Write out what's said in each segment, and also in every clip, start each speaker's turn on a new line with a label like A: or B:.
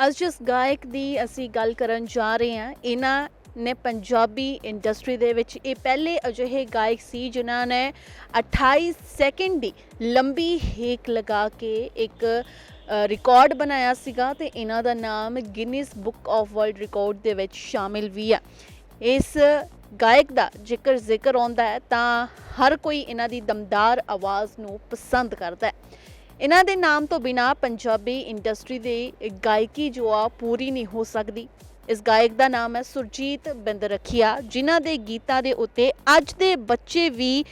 A: ਅੱਜ ਜਿਸ ਗਾਇਕ ਦੀ ਅਸੀਂ ਗੱਲ ਕਰਨ ਜਾ ਰਹੇ ਹਾਂ, ਇਹਨਾਂ ਨੇ ਪੰਜਾਬੀ ਇੰਡਸਟਰੀ ਦੇ ਵਿੱਚ ਇਹ ਪਹਿਲੇ ਅਜਿਹੇ ਗਾਇਕ ਸੀ ਜਿਨ੍ਹਾਂ ਨੇ 28 ਸੈਕਿੰਡ ਦੀ ਲੰਬੀ ਹੇਕ ਲਗਾ ਕੇ ਇੱਕ ਰਿਕਾਰਡ ਬਣਾਇਆ ਸੀਗਾ ਤੇ ਇਹਨਾਂ ਦਾ ਨਾਮ Guinness book of world record ਦੇ ਵਿੱਚ ਸ਼ਾਮਿਲ ਵੀ ਹੈ ਇਸ ਗਾਇਕ ਦਾ ਜੇਕਰ ਜ਼ਿਕਰ ਆਉਂਦਾ ਹੈ ਤਾਂ ਹਰ ਕੋਈ ਇਹਨਾਂ ਦੀ ਦਮਦਾਰ ਆਵਾਜ਼ ਨੂੰ ਪਸੰਦ ਕਰਦਾ ਹੈ। ਇਹਨਾਂ ਦੇ ਨਾਮ ਤੋਂ ਬਿਨਾ ਪੰਜਾਬੀ ਇੰਡਸਟਰੀ ਦੇ ਗਾਇਕੀ ਜੋ ਆ ਪੂਰੀ ਨਹੀਂ ਹੋ ਸਕਦੀ। ਇਸ ਗਾਇਕ ਦਾ ਨਾਮ ਹੈ ਸੁਰਜੀਤ ਬਿੰਦਰਖੀਆ, ਜਿਨ੍ਹਾਂ ਦੇ ਗੀਤਾਂ ਦੇ ਉੱਤੇ ਅੱਜ ਦੇ ਬੱਚੇ ਵੀ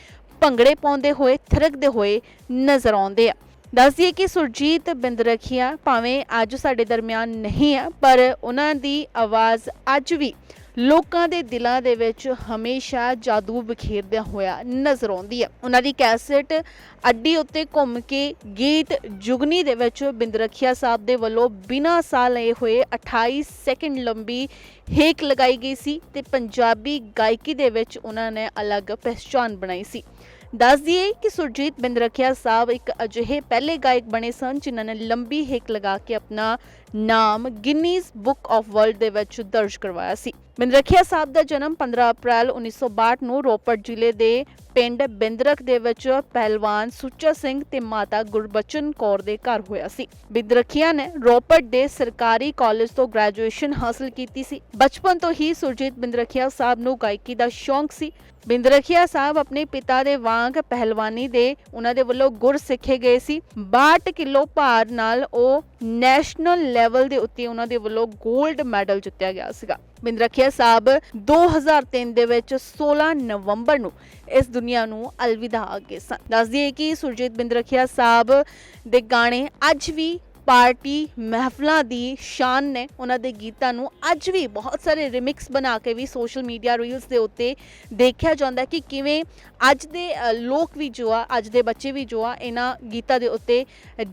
A: ਭੰਗੜੇ ਪਾਉਂਦੇ ਹੋਏ, ਥਰਕਦੇ ਹੋਏ ਨਜ਼ਰ ਆਉਂਦੇ ਆ। ਦੱਸ ਦਈਏ ਕਿ ਸੁਰਜੀਤ ਬਿੰਦਰਖੀਆ ਭਾਵੇਂ ਅੱਜ ਸਾਡੇ ਦਰਮਿਆਨ ਨਹੀਂ ਆ, ਪਰ ਉਹਨਾਂ ਦੀ ਆਵਾਜ਼ ਅੱਜ ਵੀ ਲੋਕਾਂ ਦੇ ਦਿਲਾਂ ਦੇ ਵਿੱਚ ਹਮੇਸ਼ਾ ਜਾਦੂ ਬਿਖੇਰਦਿਆਂ ਹੋਇਆ ਨਜ਼ਰ ਆਉਂਦੀ ਹੈ। ਉਹਨਾਂ ਦੀ ਕੈਸੇਟ ਅੱਡੀ ਉੱਤੇ ਘੁੰਮ ਕੇ ਗੀਤ ਜੁਗਨੀ ਦੇ ਵਿੱਚ ਬਿੰਦਰਖਿਆ ਸਾਹਿਬ ਦੇ ਵੱਲੋਂ ਬਿਨਾਂ ਸਾਹ ਲਏ ਹੋਏ 28 ਸੈਕਿੰਡ ਲੰਬੀ ਹੇਕ ਲਗਾਈ ਗਈ ਸੀ ਤੇ ਪੰਜਾਬੀ ਗਾਇਕੀ ਦੇ ਵਿੱਚ ਉਹਨਾਂ ਨੇ ਅਲੱਗ ਪਹਿਚਾਨ ਬਣਾਈ ਸੀ। ਦੱਸ ਦਈਏ ਕਿ ਸੁਰਜੀਤ ਬਿੰਦਰਖੀਆ ਸਾਹਿਬ ਇੱਕ ਅਜਿਹੇ ਪਹਿਲੇ ਗਾਇਕ ਬਣੇ ਸਨ ਜਿਨ੍ਹਾਂ ਨੇ ਲੰਬੀ ਹਿੱਕ ਲਗਾ ਕੇ ਆਪਣਾ ਨਾਮ ਗਿਨੀਜ਼ ਬੁੱਕ ਆਫ ਵਰਲਡ ਦੇ ਵਿੱਚ ਦਰਜ ਕਰਵਾਇਆ ਸੀ। ਬਿੰਦਰਖੀਆ ਸਾਹਿਬ ਦਾ ਜਨਮ 15 ਅਪ੍ਰੈਲ 1962 ਨੂੰ ਰੋਪੜ ਜ਼ਿਲ੍ਹੇ ਦੇ ਪਿੰਡ ਬਿੰਦਰਖ ਦੇ ਵਿੱਚ ਪਹਿਲਵਾਨ ਸੁੱਚਾ ਸਿੰਘ ਤੇ ਮਾਤਾ ਗੁਰਬਚਨ ਕੌਰ ਦੇ ਘਰ ਹੋਇਆ ਸੀ। ਬਿੰਦਰਖੀਆ ਨੇ ਰੋਪੜ ਦੇ ਸਰਕਾਰੀ ਕਾਲਜ ਤੋਂ ਗ੍ਰੈਜੂਏਸ਼ਨ ਹਾਸਲ ਕੀਤੀ ਸੀ। ਬਚਪਨ ਤੋਂ ਹੀ ਸੁਰਜੀਤ ਬਿੰਦਰਖਿਆ ਸਾਹਿਬ ਨੂੰ ਗਾਇਕੀ ਦਾ ਸ਼ੌਂਕ ਸੀ। ਬਿੰਦਰਖਿਆ ਸਾਹਿਬ ਆਪਣੇ ਪਿਤਾ ਦੇ ਵਾਂਗ ਪਹਿਲਵਾਨੀ ਦੇ ਉਹਨਾਂ ਦੇ ਵੱਲੋਂ ਗੁਰ ਸਿੱਖੇ ਗਏ ਸੀ। 62 ਕਿਲੋ ਭਾਰ ਨਾਲ ਉਹ ਨੈਸ਼ਨਲ ਲੈਵਲ ਦੇ ਉੱਤੇ ਉਹਨਾਂ ਦੇ ਵੱਲੋਂ 골ਡ ਮੈਡਲ ਜਿੱਤਿਆ ਗਿਆ ਸੀਗਾ। ਬਿੰਦਰਖੀਆ ਸਾਹਿਬ 2003 ਦੇ ਵਿੱਚ 16 ਨਵੰਬਰ ਨੂੰ ਇਸ ਦੁਨੀਆ ਨੂੰ ਅਲਵਿਦਾ ਆਗੇ ਸਨ। ਦੱਸ ਦਈਏ ਕਿ ਸੁਰਜੀਤ ਬਿੰਦਰਖੀਆ ਸਾਹਿਬ ਦੇ ਗਾਣੇ ਅੱਜ ਵੀ ਪਾਰਟੀ ਮਹਿਫਲਾਂ ਦੀ ਸ਼ਾਨ ਨੇ ਉਹਨਾਂ ਦੇ ਗੀਤਾਂ ਨੂੰ ਅੱਜ ਵੀ ਬਹੁਤ ਸਾਰੇ ਰਿਮਿਕਸ ਬਣਾ ਕੇ ਵੀ ਸੋਸ਼ਲ ਮੀਡੀਆ ਰੀਲਸ ਦੇ ਉੱਤੇ ਦੇਖਿਆ ਜਾਂਦਾ ਕਿ ਕਿਵੇਂ ਅੱਜ ਦੇ ਲੋਕ ਵੀ ਜੋ ਆ, ਅੱਜ ਦੇ ਬੱਚੇ ਵੀ ਜੋ ਆ, ਇਹਨਾਂ ਗੀਤਾਂ ਦੇ ਉੱਤੇ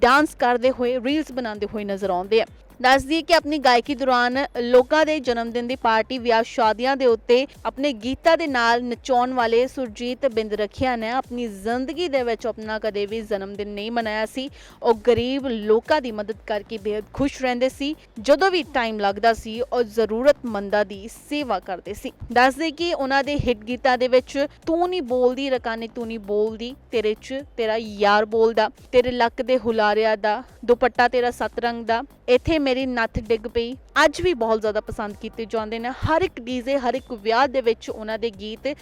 A: ਡਾਂਸ ਕਰਦੇ ਹੋਏ ਰੀਲਸ ਬਣਾਉਂਦੇ ਹੋਏ ਨਜ਼ਰ ਆਉਂਦੇ ਆ। ਦੱਸ ਦਈਏ ਕਿ ਆਪਣੀ ਗਾਇਕੀ ਦੌਰਾਨ ਲੋਕਾਂ ਦੇ ਜਨਮ ਦਿਨ ਦੀ ਪਾਰਟੀ ਵਿਆਹ ਸ਼ਾਦੀਆਂ ਦੇ ਉੱਤੇ ਆਪਣੇ ਗੀਤਾਂ ਦੇ ਨਾਲ ਨਚਾਉਣ ਵਾਲੇ ਸੁਰਜੀਤ ਬਿੰਦਰਖੀਆ ਨੇ। ਆਪਣੀ ਜ਼ਿੰਦਗੀ ਦੇ ਵਿੱਚ ਆਪਣਾ ਕਦੇ ਵੀ ਜਨਮ ਦਿਨ ਨਹੀਂ ਮਨਾਇਆ ਸੀ। ਉਹ ਗਰੀਬ ਲੋਕਾਂ ਦੀ ਮਦਦ ਕਰਕੇ ਬੇहद ਖੁਸ਼ ਰਹਿੰਦੇ ਸੀ। ਜਦੋਂ ਵੀ ਟਾਈਮ ਲੱਗਦਾ ਸੀ, ਉਹ ਜ਼ਰੂਰਤਮੰਦਾਂ ਦੀ ਸੇਵਾ ਕਰਦੇ ਸੀ। ਦੱਸਦੇ ਕਿ ਉਹਨਾਂ ਦੇ ਹਿੱਟ ਗੀਤਾਂ ਦੇ ਵਿੱਚ, ਤੂੰ ਨਹੀਂ ਬੋਲਦੀ ਰਕਾਨੇ, ਤੂੰ ਨਹੀਂ ਬੋਲਦੀ, ਤੇਰੇ 'ਚ ਤੇਰਾ ਯਾਰ ਬੋਲਦਾ, ਤੇਰੇ ਲੱਕ ਦੇ ਹੁਲਾਰਿਆਂ ਦਾ, ਦੁਪੱਟਾ ਤੇਰਾ ਸੱਤ ਰੰਗ ਦਾ, ਇੱਥੇ ਮੇਰੀ ਨੱਥ ਡਿੱਗ ਪਈ। ਅੱਜ ਵੀ ਬਹੁਤ ਜ਼ਿਆਦਾ ਪਸੰਦ ਕੀਤੇ ਜਾਂਦੇ ਨੇ। ਹਰ ਇੱਕ ਡੀਜ਼ੇ ਹਰ ਇੱਕ ਵਿਆਹ ਦੇ ਵਿੱਚ ਉਹਨਾਂ ਦੇ ਗੀਤ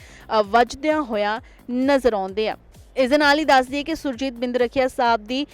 A: ਵੱਜਦਿਆਂ ਹੋਇਆ ਨਜ਼ਰ ਆਉਂਦੇ ਆ। ਇਸ ਦੇ ਨਾਲ ਹੀ ਦੱਸ ਦਈਏ ਕਿ ਸੁਰਜੀਤ ਬਿੰਦ ਬਿੰਦਰਖੀਆ ਸਾਹਿਬ ਦੀ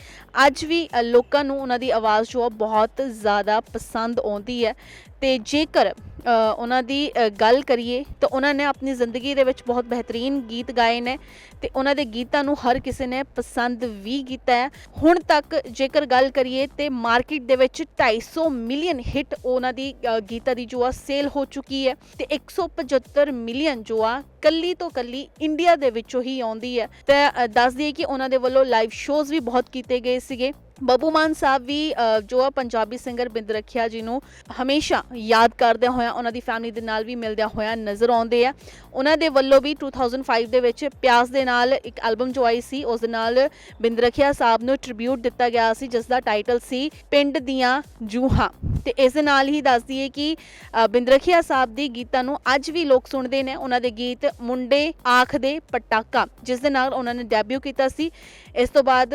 A: ਅੱਜ ਵੀ ਲੋਕਾਂ ਨੂੰ ਉਹਨਾਂ ਦੀ ਆਵਾਜ਼ ਜੋ ਆ ਬਹੁਤ ਜ਼ਿਆਦਾ ਪਸੰਦ ਆਉਂਦੀ ਹੈ। ਤੇ ਜੇਕਰ ਉਹਨਾਂ ਦੀ ਗੱਲ ਕਰੀਏ ਤਾਂ ਉਹਨਾਂ ਨੇ ਆਪਣੀ ਜ਼ਿੰਦਗੀ ਦੇ ਵਿੱਚ ਬਹੁਤ ਬਿਹਤਰੀਨ ਗੀਤ ਗਾਏ ਨੇ ਤੇ ਉਹਨਾਂ ਦੇ ਗੀਤਾਂ ਨੂੰ ਹਰ ਕਿਸੇ ਨੇ ਪਸੰਦ ਵੀ ਕੀਤਾ ਹੈ। ਹੁਣ ਤੱਕ ਜੇਕਰ ਗੱਲ ਕਰੀਏ ਤੇ ਮਾਰਕੀਟ ਦੇ ਵਿੱਚ 250 ਮਿਲੀਅਨ ਹਿੱਟ ਉਹਨਾਂ ਦੀ ਗੀਤਾਂ ਦੀ ਜੋ ਆ ਸੇਲ ਹੋ ਚੁੱਕੀ ਹੈ ਤੇ 175 ਮਿਲੀਅਨ ਜੋ ਆ ਕੱਲੀ ਤੋਂ ਕੱਲੀ ਇੰਡੀਆ ਦੇ ਵਿੱਚੋਂ ਹੀ ਆਉਂਦੀ ਹੈ। ਤੇ ਅ, ਦੱਸ ਦਈਏ ਕਿ ਉਹਨਾਂ ਦੇ ਵੱਲੋਂ ਲਾਈਵ ਸ਼ੋਜ਼ ਵੀ ਬਹੁਤ ਕੀਤੇ ਗਏ ਸੀਗੇ। ਬੱਬੂ ਮਾਨ ਸਾਹਿਬ ਵੀ ਜੋ ਆ ਪੰਜਾਬੀ ਸਿੰਗਰ ਬਿੰਦ ਰੱਖਿਆ ਜੀ ਨੂੰ ਹਮੇਸ਼ਾ ਯਾਦ ਕਰਦਿਆਂ ਹੋਇਆ ਉਹਨਾਂ ਦੀ ਫੈਮਿਲੀ ਦੇ ਨਾਲ ਵੀ ਮਿਲਦਿਆਂ ਹੋਇਆ ਨਜ਼ਰ ਆਉਂਦੇ ਆ। ਉਹਨਾਂ ਦੇ ਵੱਲੋਂ ਵੀ 2005 ਦੇ ਵਿੱਚ ਪਿਆਸ ਦੇ ਨਾਲ ਇੱਕ ਐਲਬਮ ਜੋ ਆਈ ਸੀ ਉਸ ਦੇ ਨਾਲ ਬਿੰਦ ਰੱਖਿਆ ਸਾਹਿਬ ਨੂੰ ਟ੍ਰਿਬਿਊਟ ਦਿੱਤਾ ਗਿਆ ਸੀ ਜਿਸ ਦਾ ਟਾਈਟਲ ਸੀ ਪਿੰਡ ਦੀਆਂ ਜੂਹਾਂ। ਤੇ ਇਸ ਦੇ ਨਾਲ ਹੀ ਦੱਸ ਦਈਏ ਕਿ ਅ, ਸਾਹਿਬ ਦੀ ਗੀਤਾਂ ਨੂੰ ਅੱਜ ਵੀ ਲੋਕ ਸੁਣਦੇ ਨੇ। ਉਹਨਾਂ ਦੇ ਗੀਤ ਮੁੰਡੇ ਆਖ ਦੇ ਪਟਾਕਾ ਜਿਸ ਦੇ ਨਾਲ ਉਹਨਾਂ ਨੇ ਡੈਬਿਊ ਕੀਤਾ ਸੀ। ਇਸ ਤੋਂ ਬਾਅਦ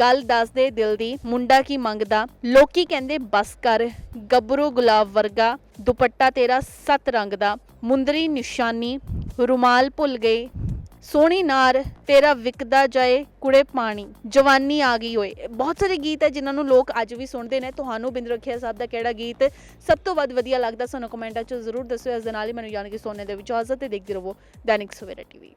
A: ਗੱਲ ਦੱਸਦੇ ਦਿਲ ਦੀ ਮੁੰਡਾ ਕੀ ਮੰਗਦਾ? ਲੋਕੀ ਕਹਿੰਦੇ, ਬਸ ਕਰ, ਗੱਭਰੂ ਗੁਲਾਬ ਵਰਗਾ, ਦੁਪੱਟਾ ਤੇਰਾ ਸੱਤ ਰੰਗ ਦਾ, ਮੁੰਦਰੀ ਨਿਸ਼ਾਨੀ, ਰੁਮਾਲ ਭੁੱਲ ਗਏ ਸੋਹਣੀ ਨਾਰ, ਤੇਰਾ ਵਿਕਦਾ ਜਾਏ ਕੁੜੇ ਪਾਣੀ, ਜਵਾਨੀ ਆ ਗਈ ਓਏ। ਬਹੁਤ ਸਾਰੇ ਗੀਤ ਹੈ ਜਿਨ੍ਹਾਂ ਨੂੰ ਲੋਕ ਅੱਜ ਵੀ ਸੁਣਦੇ ਨੇ। ਤੁਹਾਨੂੰ ਬਿੰਦ ਰੱਖਿਆ ਸਾਹਿਬ ਦਾ ਕਿਹੜਾ ਗੀਤ ਸਭ ਤੋਂ ਵੱਧ ਵਧੀਆ ਲੱਗਦਾ, ਸਾਨੂੰ ਕਮੈਂਟਾਂ 'ਚ ਜ਼ਰੂਰ ਦੱਸਿਓ। ਇਸ ਦੇ ਨਾਲ ਹੀ ਮੈਨੂੰ ਯਾਨੀ ਕਿ ਸੋਨੇ ਦੇ ਵਿੱਚ ਇਜਾਜ਼ਤ ਤੇ ਦੇਖਦੇ ਰਹੋ ਦੈਨਿਕ ਸਵੇਰਾ ਟੀਵੀ।